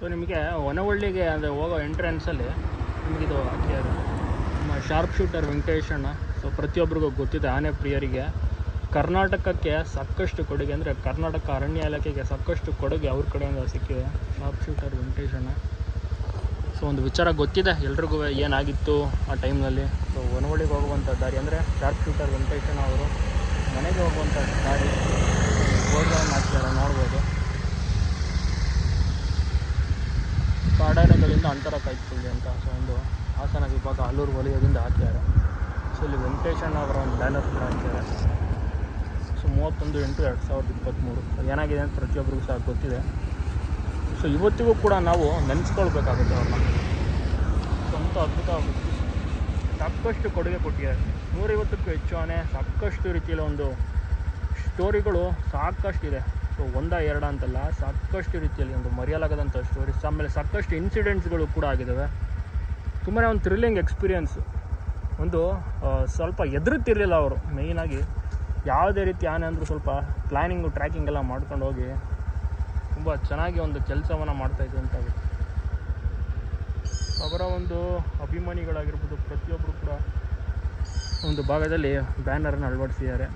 So ನಿಮಗೆ ಒನವಳ್ಳಿಗೆ ಅಂದರೆ ಹೋಗೋ ಎಂಟ್ರೆನ್ಸಲ್ಲಿ ನಿಮಗಿದು ನಮ್ಮ ಶಾರ್ಪ್ ಶೂಟರ್ ವೆಂಕಟೇಶಣ್ಣ ಸೊ ಪ್ರತಿಯೊಬ್ಬರಿಗೂ ಗೊತ್ತಿದೆ, ಆನೆ ಪ್ರಿಯರಿಗೆ. ಕರ್ನಾಟಕಕ್ಕೆ ಸಾಕಷ್ಟು ಕೊಡುಗೆ ಅಂದರೆ ಕರ್ನಾಟಕ ಅರಣ್ಯ ಇಲಾಖೆಗೆ ಸಾಕಷ್ಟು ಕೊಡುಗೆ ಅವ್ರ ಕಡೆಯಿಂದ ಸಿಕ್ಕಿದೆ. ಶಾರ್ಪ್ ಶೂಟರ್ ವೆಂಕಟೇಶಣ್ಣ ಸೊ ಒಂದು ವಿಚಾರ ಗೊತ್ತಿದೆ, ಎಲ್ರಿಗೂ ಏನಾಗಿತ್ತು ಆ ಟೈಮ್ನಲ್ಲಿ ಸೊ ಒನವಳ್ಳಿಗೆ ಹೋಗುವಂಥ ದಾರಿ ಅಂದರೆ ಶಾರ್ಪ್ ಶೂಟರ್ ವೆಂಕಟೇಶಣ್ಣ ಅವರು ಮನೆಗೆ ಹೋಗುವಂಥ ದಾರಿ. ಬೋರ್ಡ್ಗಳನ್ನು ಹಾಕಿದ್ದಾರೆ ಕಾಡಾನೆಗಳಿಂದ ಅಂತರ ಕಾಯ್ದುಕೊಳ್ಳಿ ಅಂತ ಸೊ ಒಂದು ಹಾಸನ ವಿಭಾಗ ಆಲೂರು ವಲಯದಿಂದ ಹಾಕಿದ್ದಾರೆ ಸೊ ಇಲ್ಲಿ ವೆಂಕಟೇಶಣ್ಣ ಅವರ ಒಂದು ಬ್ಯಾನರ್ ಕೂಡ ಹಾಕಿದ್ದಾರೆ ಸೊ ಮೂವತ್ತೊಂದು ಎಂಟು ಎರಡು ಸಾವಿರದ ಇಪ್ಪತ್ತ್ಮೂರು ಏನಾಗಿದೆ ಅಂತ ಪ್ರತಿಯೊಬ್ಬರಿಗೂ ಸಹ ಗೊತ್ತಿದೆ. ಸೊ ಇವತ್ತಿಗೂ ಕೂಡ ನಾವು ನೆನೆಸ್ಕೊಳ್ಬೇಕಾಗುತ್ತೆ ಅವ್ರನ್ನ. ಸ್ವಂತ ಅದ್ಭುತ ಸಾಕಷ್ಟು ಕೊಡುಗೆ ಕೊಟ್ಟಿದ್ದಾರೆ. ನೂರೈವತ್ತಕ್ಕೂ ಹೆಚ್ಚು ಆನೆ, ಸಾಕಷ್ಟು ರೀತಿಯಲ್ಲಿ ಒಂದು ಸ್ಟೋರಿಗಳು ಸಾಕಷ್ಟಿದೆ. ಸೊ ಒಂದ ಎರಡ ಅಂತಲ್ಲ, ಸಾಕಷ್ಟು ರೀತಿಯಲ್ಲಿ ಒಂದು ಮರೆಯಲಾಗದಂಥ ಸ್ಟೋರೀಸ್ ಆಮೇಲೆ ಸಾಕಷ್ಟು ಇನ್ಸಿಡೆಂಟ್ಸ್ಗಳು ಕೂಡ ಆಗಿದ್ದಾವೆ ತುಂಬಾ ಒಂದು ಥ್ರಿಲ್ಲಿಂಗ್ ಎಕ್ಸ್ಪೀರಿಯನ್ಸ್ ಒಂದು ಸ್ವಲ್ಪ ಎದುರುತ್ತಿರಲಿಲ್ಲ ಅವರು. ಮೇಯ್ನಾಗಿ ಯಾವುದೇ ರೀತಿ ಆನೆ ಅಂದರೂ ಸ್ವಲ್ಪ ಪ್ಲ್ಯಾನಿಂಗು ಟ್ರ್ಯಾಕಿಂಗ್ ಎಲ್ಲ ಮಾಡ್ಕೊಂಡು ಹೋಗಿ ತುಂಬ ಚೆನ್ನಾಗಿ ಒಂದು ಕೆಲಸವನ್ನು ಮಾಡ್ತಾಯಿದ್ರು ಅಂತ. ಅವರ ಒಂದು ಅಭಿಮಾನಿಗಳಾಗಿರ್ಬೋದು ಪ್ರತಿಯೊಬ್ಬರು ಕೂಡ ಒಂದು ಭಾಗದಲ್ಲಿ ಬ್ಯಾನರನ್ನು ಅಳವಡಿಸಿದ್ದಾರೆ.